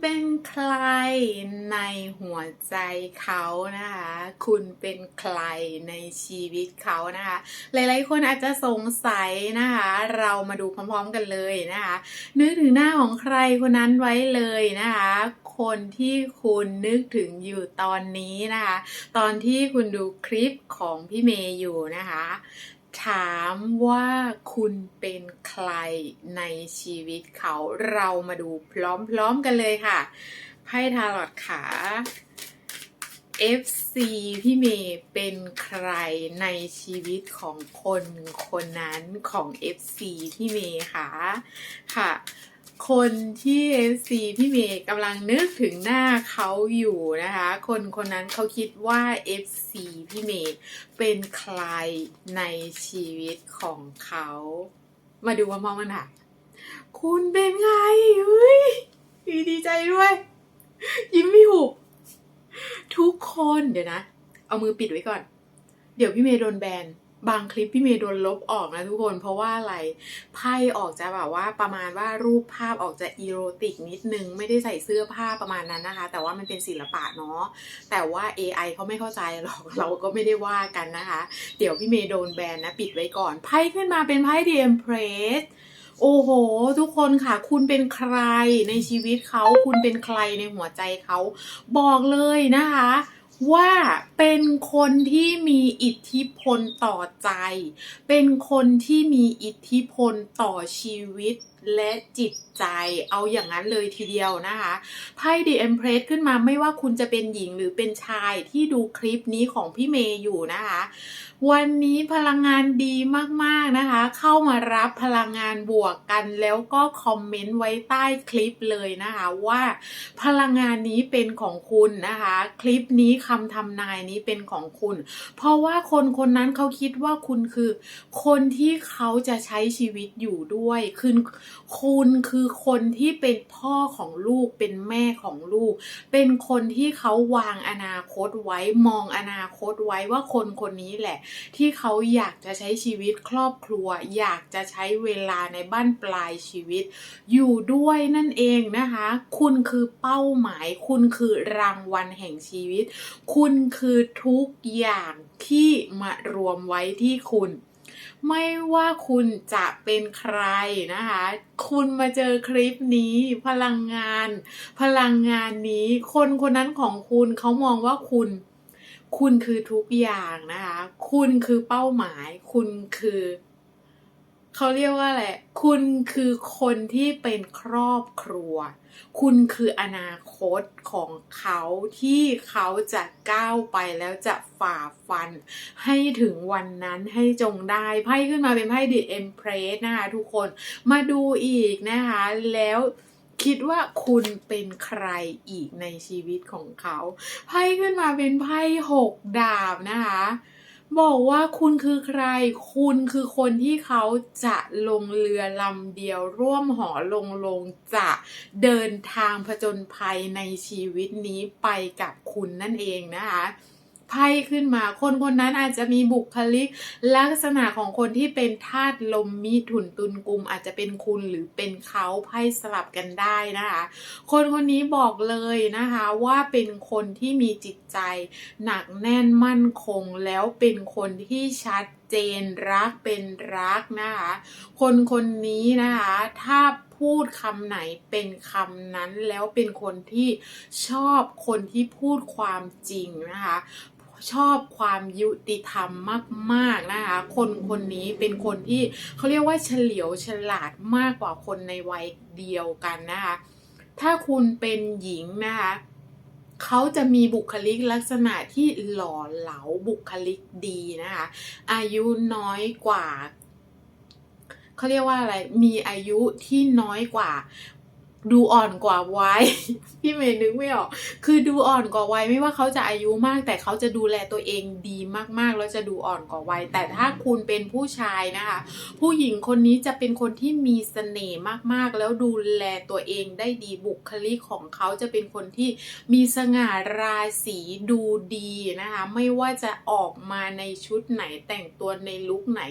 เป็นใครในหัวใจเขานะคะ คุณเป็นใครในชีวิตเขานะคะ หลายๆ คนอาจจะสงสัยนะคะ เรามาดูพร้อมๆกันเลยนะคะ นึกถึงหน้าของใครคนนั้นไว้เลยนะคะ คนที่คุณนึกถึงอยู่ตอนนี้นะคะ ตอนที่คุณดูคลิปของพี่เมย์อยู่นะคะ ถามว่าคุณเป็นใครในชีวิตเขาเรามาดูพร้อมๆกันเลยค่ะ ไพ่ทาร์ลอตขา FC พี่เมย์เป็นใครในชีวิตของคนคนนั้นของ FC พี่เมย์ค่ะค่ะ คนที่ FC พี่เมย์กำลังนึกถึงหน้าเขาอยู่นะคะ คนคนนั้นเขาคิดว่า FC พี่เมย์เป็นใครในชีวิตของเขา มาดูว่ามองกันค่ะคุณเป็นไงเฮ้ยดีใจด้วย ยิ้มไม่หุบ ทุกคนเดี๋ยวนะ เอามือปิดไว้ก่อน เดี๋ยวพี่เมย์โดนแบน บางคลิปพี่เมย์โดนลบออกนะทุกคนเพราะว่าอะไรไพ่ออกจะแบบว่าประมาณว่ารูปภาพออกจะอีโรติกนิดนึง ไม่ได้ใส่เสื้อผ้าประมาณนั้นนะคะ แต่ว่ามันเป็นศิลปะเนาะแต่ว่า AI เขาไม่เข้าใจหรอกเราก็ไม่ได้ว่ากันนะคะ เดี๋ยวพี่เมย์โดนแบนนะปิดไว้ก่อนไพ่ขึ้นมาเป็นไพ่ The Empress โอ้โห ทุกคนค่ะ คุณเป็นใครในชีวิตเขา คุณเป็นใครในหัวใจเขา บอกเลยนะคะ ว่าเป็นคนที่มีอิทธิพลต่อใจ เป็นคนที่มีอิทธิพลต่อชีวิต และจิตใจเอาอย่างนั้นเลยทีเดียวนะคะไพ่ The Empress ขึ้นมาไม่ว่าคุณจะเป็นหญิงหรือเป็นชายที่ดูคลิปนี้ของพี่เมย์อยู่นะคะ วันนี้พลังงานดีมากๆนะคะ เข้ามารับพลังงานบวกกันแล้วก็คอมเมนต์ไว้ใต้คลิปเลยนะคะว่าพลังงานนี้เป็นของคุณนะคะ คลิปนี้คำทำนายนี้เป็นของคุณ เพราะว่าคนคนนั้นเขาคิดว่าคุณคือ คนที่เขาจะใช้ชีวิตอยู่ด้วยคือคุณคือคนที่เป็นพ่อของลูกเป็นแม่ของลูก เป็นคนที่เขาวางอนาคตไว้มองอนาคตไว้ว่าคนคนนี้แหละ ที่เขาอยากจะใช้ชีวิตครอบครัว อยากจะใช้เวลาในบ้านปลายชีวิต อยู่ด้วยนั่นเองนะคะ คุณคือเป้าหมาย คุณคือรางวัลแห่งชีวิต คุณคือทุกอย่างที่มารวมไว้ที่คุณ ไม่ว่าคุณจะเป็นใครนะคะ คุณมาเจอคลิปนี้ พลังงาน พลังงานนี้ คนคนนั้นของคุณเขามองว่าคุณ คุณคือทุกอย่างนะคะ คุณคือเป้าหมาย คุณคือ เขาเรียกว่าอะไร คุณคือคนที่เป็นครอบครัว คุณคืออนาคตของเขาที่เขาจะก้าวไปแล้วจะฝ่าฟัน ให้ถึงวันนั้นให้จงได้ ไพ่ขึ้นมาเป็นไพ่ The Empress นะคะทุกคน มาดูอีกนะคะ แล้วคิดว่าคุณเป็นใครอีกในชีวิตของเขา ไพ่ขึ้นมาเป็นไพ่หกดาบนะคะ บอกว่าคุณคือใคร คุณคือคนที่เขาจะลงเรือลำเดียว ร่วมหอลงลงจะเดินทางผจญภัยในชีวิตนี้ไปกับคุณนั่นเองนะคะ ไพ่ขึ้นมา คนคนนั้นอาจจะมีบุคลิก ลักษณะของคนที่เป็นธาตุลมมีถุนตุนกุม อาจจะเป็นคุณหรือเป็นเขาไพ่สลับกันได้นะคะ คนคนนี้บอกเลยนะคะว่าเป็นคนที่มีจิตใจ หนักแน่นมั่นคงแล้วเป็นคนที่ชัดเจนรักเป็นรักนะคะ คนคนนี้นะคะถ้าพูดคำไหนเป็นคำนั้นแล้วเป็นคนที่ชอบคนที่พูดความจริงนะคะ ชอบความยุติธรรมมาก ๆนะคะ คนคนนี้เป็นคนที่เขาเรียกว่าเฉลียวฉลาดมากกว่าคนในวัยเดียวกันนะคะ ถ้าคุณเป็นหญิงนะคะเขาจะมีบุคลิกลักษณะที่หล่อเหลาบุคลิกดีนะคะ อายุน้อยกว่าเขาเรียกว่าอะไร มีอายุที่น้อยกว่า ดูอ่อนกว่าวัยพี่เมย์นึกไม่ออก คือดูอ่อนกว่าวัยไม่ว่าเขาจะอายุมาก แต่เขาจะดูแลตัวเองดีมากๆ แล้วจะดูอ่อนกว่าวัย แต่ถ้าคุณเป็นผู้ชายนะคะ ผู้หญิงคนนี้จะเป็นคนที่มีเสน่ห์มากๆ แล้วดูแลตัวเองได้ดีบุคลิกของเขาจะเป็นคนที่มีสง่าราศีดูดีนะคะ ไม่ว่าจะออกมาในชุดไหนแต่งตัวในลุคไหน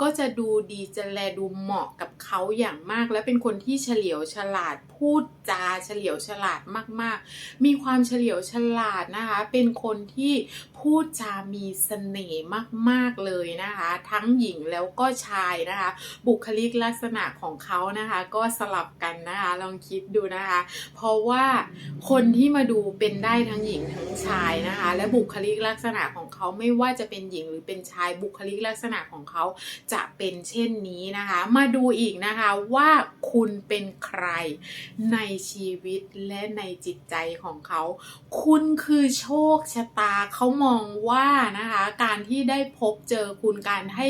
ก็จะดูดีจะแลดูเหมาะกับ เขาอย่างมาก และเป็นคนที่เฉลียวฉลาดพูดจาเฉลียวฉลาดมาก ๆ มีความเฉลียวฉลาดนะคะ เป็นคนที่พูดจามีเสน่ห์มาก ๆ เลยนะคะ ทั้งหญิงแล้วก็ชายนะคะ บุคลิกลักษณะของเขานะคะ ก็สลับกันนะคะ ลองคิดดูนะคะ เพราะว่าคนที่มาดูเป็นได้ทั้งหญิงทั้งชายนะคะ และบุคลิกลักษณะของเขาไม่ว่าจะเป็นหญิงหรือเป็นชายบุคลิกลักษณะของเขาจะเป็นเช่นนี้นะคะ มาดูอีกนะคะว่าคุณเป็นใครในชีวิตและในจิตใจของเขา คุณคือโชคชะตาเขามองว่านะคะ การที่ได้พบเจอคุณการให้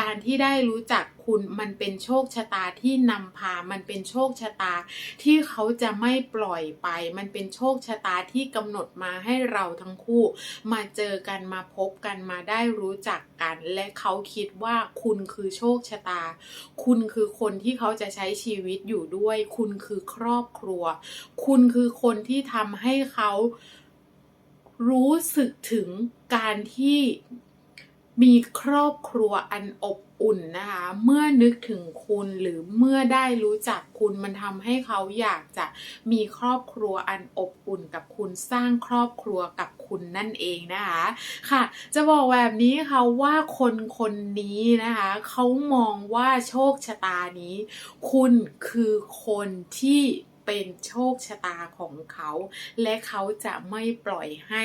การที่ได้รู้จัก คุณมันเป็นโชคชะตาที่นำพา มันเป็นโชคชะตาที่เขาจะไม่ปล่อยไป มันเป็นโชคชะตาที่กำหนดมาให้เราทั้งคู่ มาเจอกันมาพบกันมาได้รู้จักกัน และเขาคิดว่าคุณคือโชคชะตา คุณคือคนที่เขาจะใช้ชีวิตอยู่ด้วย คุณคือครอบครัว คุณคือคนที่ทำให้เขารู้สึกถึงการที่ มีครอบครัวอันอบอุ่นนะคะ เมื่อนึกถึงคุณหรือเมื่อได้รู้จักคุณมันทำให้เขาอยากจะมีครอบครัวอันอบอุ่นกับคุณสร้างครอบครัวกับคุณนั่นเองนะคะค่ะ จะบอกแบบนี้ค่ะว่าคนคนนี้นะคะเขามองว่าโชคชะตานี้ คุณคือคนที่ เป็นโชคชะตาของเขา และเขาจะไม่ปล่อยให้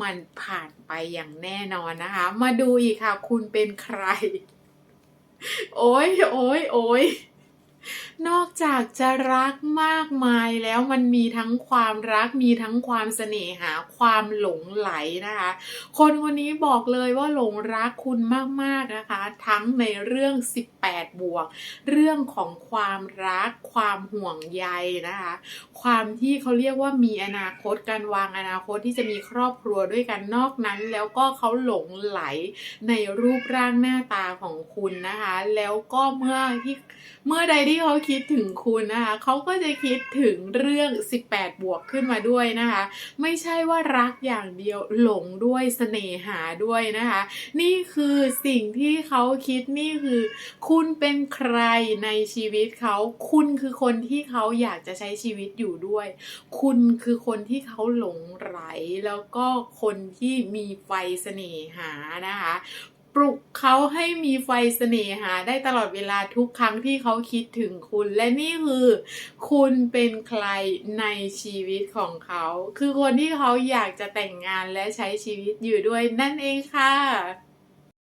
มันผ่านไปอย่างแน่นอนนะคะ มาดูอีกค่ะ คุณเป็นใคร โอ้ยโอ้ยโอ้ย นอกจากจะรักมากมายแล้วมันมีทั้งความรักมีทั้งความเสน่หาความหลงไหลนะคะ คนคนนี้บอกเลยว่าหลงรักคุณมากๆนะคะ ทั้งในเรื่อง 18 บวก เรื่องของความรักความห่วงใยนะคะ ความที่เขาเรียกว่ามีอนาคตการวางอนาคตที่จะมีครอบครัวด้วยกันนอกนั้น แล้วก็เขาหลงไหลในรูปร่างหน้าตาของคุณนะคะ แล้วก็เมื่อที่เมื่อใดที่เขาคิดถึงคุณนะคะเขาก็จะคิดถึงเรื่อง 18 บวกขึ้นมาด้วยนะคะ ไม่ใช่ว่ารักอย่างเดียวหลงด้วยเสน่หาด้วยนะคะ นี่คือสิ่งที่เขาคิดนี่คือ คุณเป็นใครในชีวิตเขาคุณคือคนที่เขาอยากจะใช้ชีวิตอยู่ด้วย คุณคือคนที่เขาหลงไหลแล้วก็คนที่มีไฟเสน่หานะคะ ปลุกเขาให้มีไฟเสน่หาได้ตลอดเวลาทุกครั้งที่เขาคิดถึงคุณ และนี่คือ คุณเป็นใครในชีวิตของเขา คือคนที่เขาอยากจะแต่งงานและใช้ชีวิตอยู่ด้วยนั่นเองค่ะ